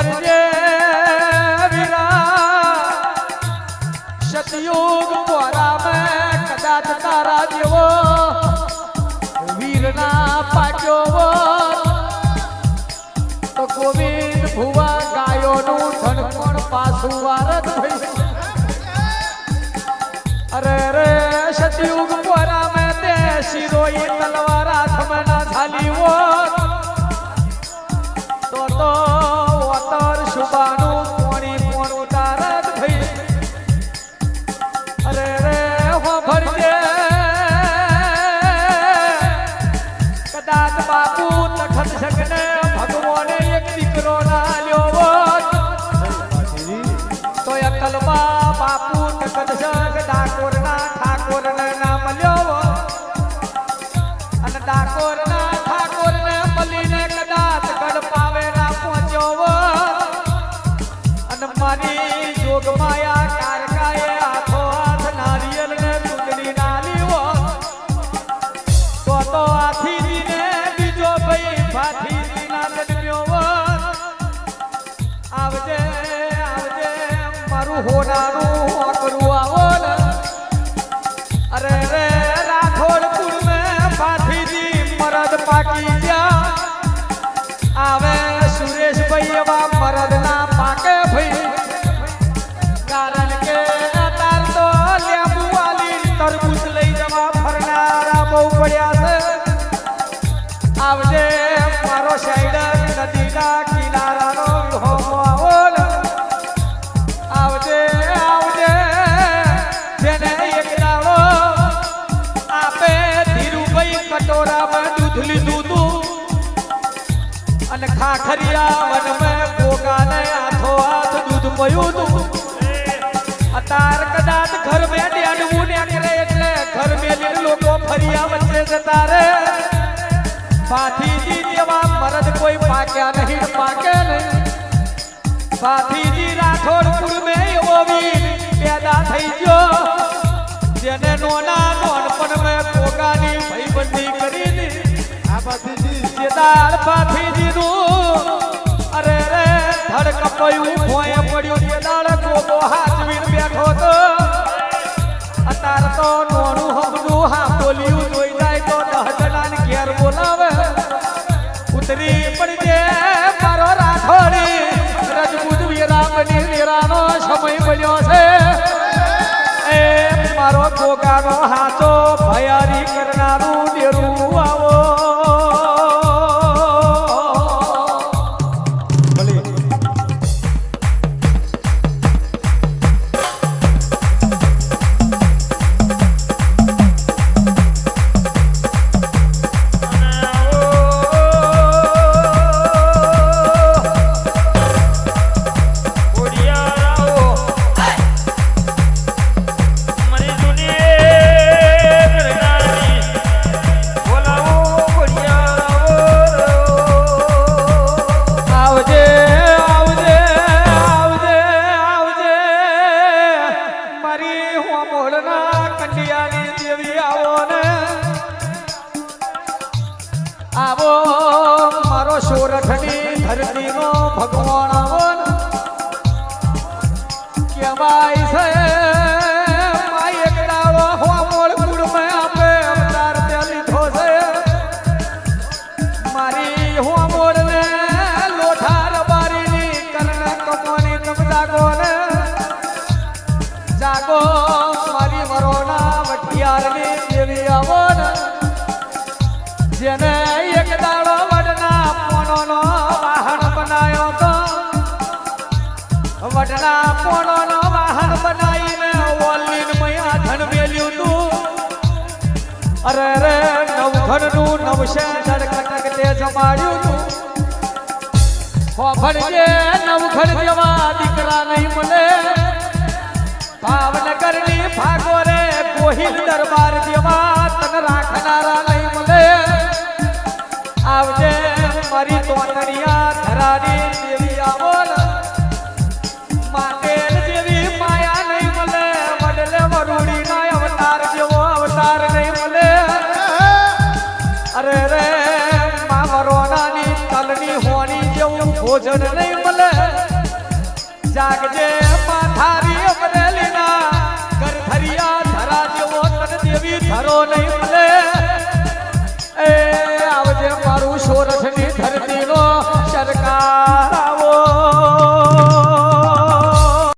વાપરજે વીરા. સતયુગ મોરામાં કદાચ તારા જેવો. વીરના હોત તો ગોવિંદ ભુવા ગાયોનું ધન પણ પાછું વારત ભઈ Heaven મારું હોનાનું હોકરું આવો ને અરે રે રાઠોડ કુળ મેં ભાથીજી મરદ પાકી ગયા. આવે સુરેશભાઈ એવા મરદ ના પાકે કારણ કે તાર તો લેબુ તરબૂચ લઈ જવા ફરનારા બહુ પડ્યા ખાખરિયા વનમાં ગોગાને હાથો હાથ દૂધ પયું તું. અતાર કદાચ ઘર બેઠી અડવું ને કરે એટલે ઘર મેલીને લોકો ફરિયા વચ્ચે જતા રે. પાથીજી જેવા મરદ કોઈ પાક્યા નહીં, પાકે નહીં. પાથીજી રાઠોડ કુળમે એવો વીર પેદા થઈ ગયો. પાથીજી પાથી દીધું અરે રે ધડ કપાયું ભોંય પડ્યું જેદાર હાથ હાચવીને બેઠો તો અતાર તો નોનું હમનું હા બોલ્યું, જોઈ જાય તો દહ જણાને ઘેર બોલાવે. ઉતરી પડજે મારો રાઠોડી. રજપૂત વીરામની વીરાનો સમય બન્યો છે. એ મારો ગોગાનો હાથો ભયારી કરનારું ડેરું આવો. દેવી આવો ને. આવો, મારો સોરઠની ધરતીનો ભગવાન આવો ને. કહેવાય છે, માય એકડાવો હોમોળ કુળમાં આપે અવતાર છે. મારી હોમોડ ને લોઠાર બારીની કર્ણ કમોની તમ જાગો ને. જાગો વઠિયારની દેવી આવો જેને એક દાડો વડના પોણોનો વાહન બનાયો તો વડના પોણોનો વાહન બનાવીને ઓલીન મયા ધન મેલ્યું તું અરે રે નવઘરનું નવશે ધડકટક તે જમાડ્યું તું હોભળજે નવઘર જેવા દીકરા નહીં મળે ભાવનગરની ભાગોરે મારી તોતરિયા ધરારી દેવી આવો માટેલ જેવી માયા નહીં મળે. વડલે વરુડી ના અવતાર જેવો અવતાર નહીં મળે. અરે રે મા વરોણાની તલની હોણી જેવું ભોજન નહીં મળે. જાગજે પાથારી અમરેલીના ગરધરિયા ધરા જેવો તન દેવી ધરો નહીં મળે.